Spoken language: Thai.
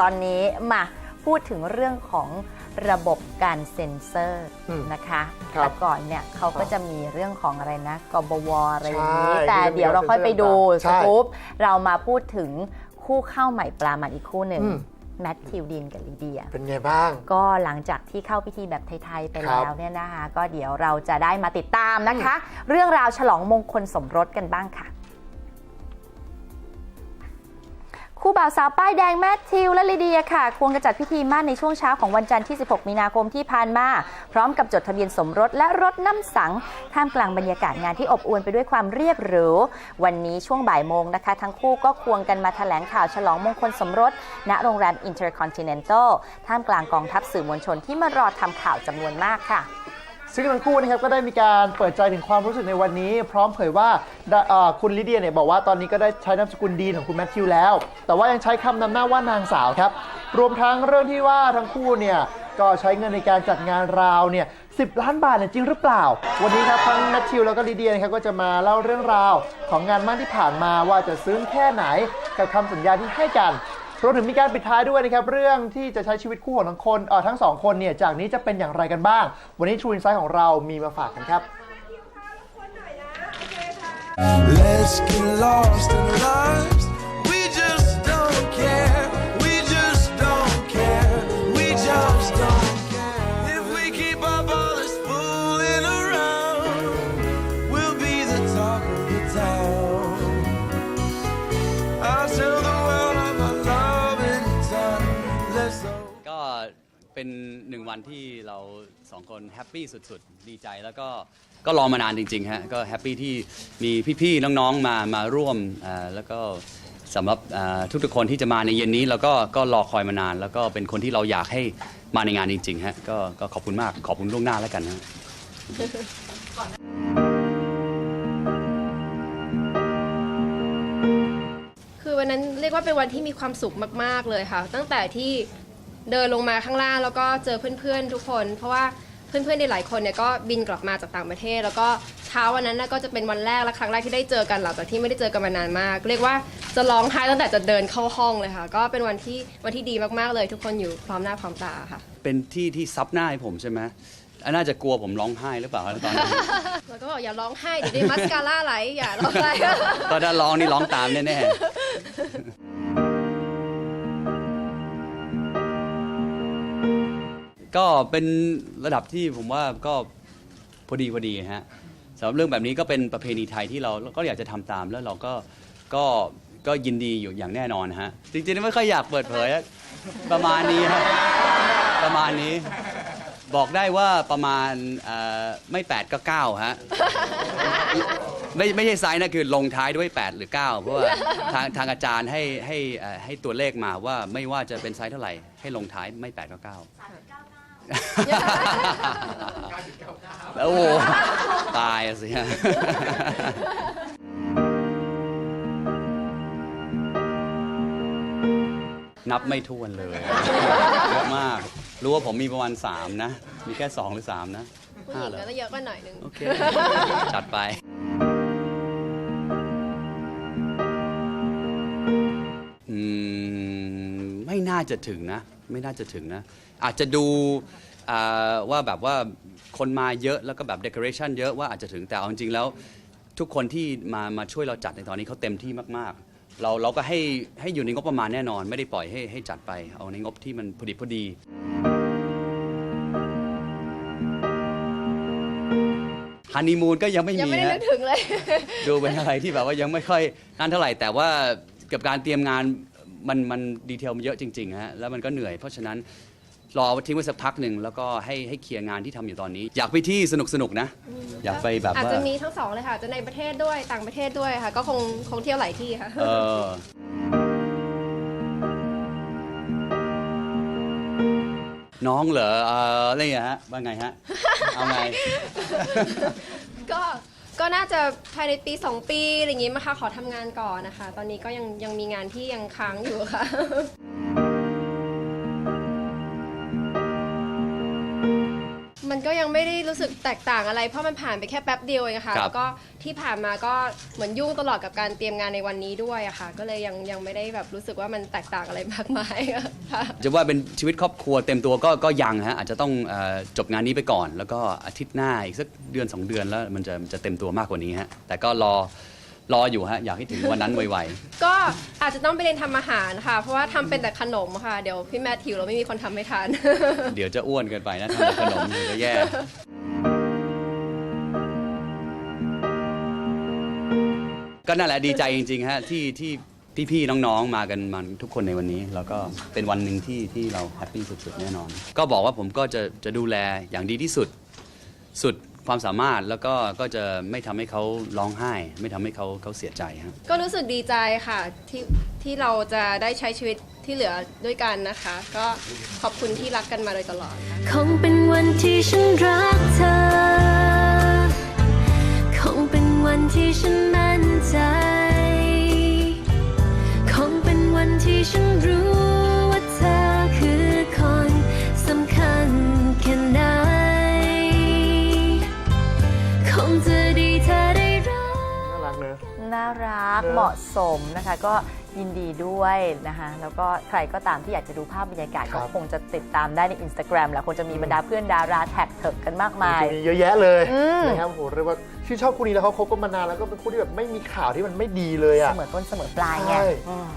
ตอนนี้มาพูดถึงเรื่องของระบบการเซ็นเซอร์อืมนะคะครับแต่ก่อนเนี่ยเขาก็จะมีเรื่องของอะไรนะกบวอะไรอย่างนี้ ใช่แต่ที่จะมีเดี๋ยวเราค่อยไปดูใช่ สกู๊ปเรามาพูดถึงคู่เข้าใหม่ปลามันอีกคู่หนึ่งอืมแมทธิวดินกับลิเดีย เป็นไงบ้าง ก็หลังจากที่เข้าพิธีแบบไทย ๆ ไปครับแล้วเนี่ยนะคะ ก็เดี๋ยวเราจะได้มาติดตามนะคะ เรื่องราวฉลองมงคลสมรสกันบ้างค่ะ คู่บ่าวสาวป้ายแดงแมทธิวและลิเดียค่ะ ควงกระจัดพิธีมั่นในช่วงเช้าของวันจันทร์ที่ 16 มีนาคมที่ผ่านมา พร้อมกับจดทะเบียนสมรสและรถน้ำสัง ท่ามกลางบรรยากาศงานที่อบอวลไปด้วยความเรียบหรู วันนี้ช่วงบ่ายโมงนะคะ ทั้งคู่ก็ควงกันมาแถลงข่าวฉลองมงคลสมรส ณโรงแรม Intercontinental ท่ามกลางกองทัพสื่อมวลชนที่มารอทำข่าวจำนวนมากค่ะ ซึ่งทั้งคู่นะครับก็ได้มีการเปิดใจถึงความรู้สึกในวันนี้ พร้อมเผยว่าได้เอ่อคุณลิเดียเนี่ยบอกว่าตอนนี้ก็ได้ใช้นามสกุลดีนของคุณแมทธิวแล้ว แต่ว่ายังใช้คำนำหน้าว่านางสาวครับ รวมทั้งเรื่องที่ว่าทั้งคู่เนี่ยก็ใช้เงินในการจัดงานราวเนี่ยสิล้านบาทเนี่ยจริงหรือเปล่า วันนี้ครับทั้งแมทธิวแล้วก็ลิเดียนะครับก็จะมาเล่าเรื่องราวของงานมั่นที่ผ่านมาว่าจะซึ้งแค่ไหนกับคำสัญญาที่ให้กัน รวมถึงมีการปิดท้ายด้วยนะครับเรื่องที่จะใช้ชีวิตคู่ของทั้งคนเอ่อทั้งสองคนเนี่ยจากนี้จะเป็นอย่างไรกันบ้าง วันนี้ True Insight ของเรามีมาฝากกันครับ Let's get lost in our เป็นหนึ่งวันที่เราสองคนแฮปปี้สุดๆ ดีใจแล้วก็ก็รอมานานจริงๆฮะก็แฮปปี้ที่มีพี่ๆน้องๆมามาร่วมอ่าแล้วก็สำหรับอ่าทุกๆคนที่จะมาในเย็นนี้แล้วก็ก็รอคอยมานาน แล้วก็เป็นคนที่เราอยากให้มาในงานจริงๆฮะก็ก็ขอบคุณมากขอบคุณล่วงหน้าแล้วกันนะคือวันนั้นเรียกว่าเป็นวันที่มีความสุขมาก ๆ เลยค่ะ ตั้งแต่ที่ เดินลงมาข้างล่างแล้วก็เจอเพื่อนๆทุกคน เพราะว่าเพื่อนๆในหลายคนเนี่ยก็บินกลับมาจากต่างประเทศ แล้วก็เช้าวันนั้นน่ะก็จะเป็นวันแรกและครั้งแรกที่ได้เจอกันหลังจากที่ไม่ได้เจอกันมานานมาก เรียกว่าจะร้องไห้ตั้งแต่จะเดินเข้าห้องเลยค่ะ ก็เป็นวันที่วันที่ดีมากๆเลย ทุกคนอยู่พร้อมหน้าพร้อมตาค่ะ เป็นที่ที่ซับหน้าให้ผมใช่ไหมอะน่าจะกลัวผมร้องไห้หรือเปล่าตอนนั้น แล้วก็บอกอย่าร้องไห้เดี๋ยวได้มัสคาร่าไหลอย่าร้องไห้ก็ถ้าร้องนี่ร้องตามแน่ๆ ก็เป็นระดับที่ผมว่าก็พอดีพอดีฮะสำหรับเรื่องแบบนี้ก็เป็นประเพณีไทยที่เราก็อยากจะทำตามแล้วเราก็ก็ก็ยินดีอยู่อย่างแน่นอนฮะจริงๆไม่ค่อยอยากเปิดเผยอะประมาณนี้ฮะประมาณนี้ บอกได้ว่าประมาณเอ่อไม่8ก็9ฮะ ไม่ไม่ใช่ไซส์นะคือลงท้ายด้วย 8 หรือ 9 เพราะว่าทางทางอาจารย์ให้ให้เอ่อให้ตัวเลขมาว่าไม่ว่าจะเป็นไซส์เท่าไหร่ ให้ลงท้ายไม่ 8 ก็9แล้ว โอ้โหตายอะสิฮะนับไม่ถ้วนเลยเยอะมาก รู้ว่าผมมีประมาณ 3 นะ มีแค่ 2 หรือ 3 นะผู้หห้าญิงเหรอก็เยอะกว่าหน่อยนึง โอเค จัดไป อืม ไม่น่าจะถึงนะ ไม่น่าจะถึงนะ อาจจะดูอ่าว่าแบบว่าคนมาเยอะแล้วก็แบบเด o r a t i o n เยอะว่าอาจจะถึงแต่เอาจริงๆแล้ว ทุกคนที่มามาช่วยเราจัดในตอนนี้เขาเต็มที่มากๆ เราเราก็ให้ให้อยู่ในงบประมาณแน่นอน ไม่ได้ปล่อยให้ให้จัดไป เอาในงบที่มันพอดีพอดี ฮันนีมูนก็ยังไม่ยังมีไม่ได้นึฮะกถึงเลย ดูเป็นอะไรที่แบบว่ายังไม่ค่อยนั่นเท่าไหร่ แต่ว่ากับการเตรียมงาน มันมันดีเทลมันเยอะจริงๆฮะแล้วมันก็เหนื่อยเพราะฉะนั้นรอทิ้งไว้สักพักหนึ่งแล้วก็ให้ให้เคลียร์งานที่ทำอยู่ตอนนี้ อยากไปที่สนุกสนุกๆนะ อยากไปแบบอาจว่า จะมีทั้งสองเลยค่ะจะในประเทศด้วยต่างประเทศด้วยค่ะ ก็คงคงเที่ยวหลายที่ค่ะ เออน้องเหรอเอออะไรอย่างเงี้ยฮะว่าไงฮะ เอาไง ก็ ก็น่าจะภายในปี 2 ปีอะไรอย่างงี้มาค่ะขอทำงานก่อนนะคะ ตอนนี้ก็ยังยังมีงานที่ยังค้างอยู่ค่ะ มมันก็ยังไม่ได้รู้สึกแตกต่างอะไร เพราะมันผ่านไปแค่แป๊บเดียวเองอะค่ะครับ แล้วก็ที่ผ่านมาก็เหมือนยุ่งตลอดกับการเตรียมงานในวันนี้ด้วยอะค่ะ ก็เลยยังยังไม่ได้แบบรู้สึกว่ามันแตกต่างอะไรมากมายอะค่ะ จะว่าเป็นชีวิตครอบครัวเต็มตัวก็ก็ยังฮะอาจจะต้องเอ่อจบงานนี้ไปก่อน แล้วก็อาทิตย์หน้าอีกสักเดือน 2 เดือนแล้วมันจะมันจะเต็มตัวมากกว่านี้ฮะแต่ก็รอ รออยู่ฮะอยากให้ถึงวันนั้นไวก็อาจจะต้องไปเรียนทำอาหารค่ะ เพราะว่าทำเป็นแต่ขนมค่ะ เดี๋ยวพี่แมทธิวเราไม่มีคนทำให้ทาน ๆ เดี๋ยวจะอ้วนเกินไปนะทำแต่ขนมเดี๋ยวจะแย่ ก็นั่นแหละดีใจจริงๆฮะที่ที่พี่ๆน้องๆมากันมาทุกคนในวันนี้ แล้วก็เป็นวันหนึ่งที่ที่เราแฮปปี้สุดๆแน่นอน ก็บอกว่าผมก็จะจะดูแลอย่างดีที่สุด สุด ความสามารถแล้วก็ก็จะไม่ทำให้เขาร้องไห้ ไม่ทำให้เขาเขาเสียใจครับ ก็รู้สึกดีใจค่ะที่ที่เราจะได้ใช้ชีวิตที่เหลือด้วยกันนะคะ ก็ขอบคุณที่รักกันมาโดยตลอดค่ะคงเป็นวันที่ฉันรักเธอ คงเป็นวันที่ฉัน นอะน่ารักเนอะเหมาะสมนะคะ ก็ยินดีด้วยนะคะแล้วก็ใครก็ตามที่อยากจะดูภาพบรรยากาศ ครัก็บ คงจะติดตามได้ใน Instagram แล้วคงจะมีบรรดาเพื่อนดาราแท็กเถิกกันมากมาย จะมีเยอะแยะเลยอืม นะครับโอ้โหเรียกว่าชื่นชอบคู่นี้แล้วเขาคบกันมานานแล้วก็เป็นคู่ที่แบบไม่มีข่าวที่มันไม่ดีเลยเสอะ มอต้นเสมอปลายไงใช่ อืม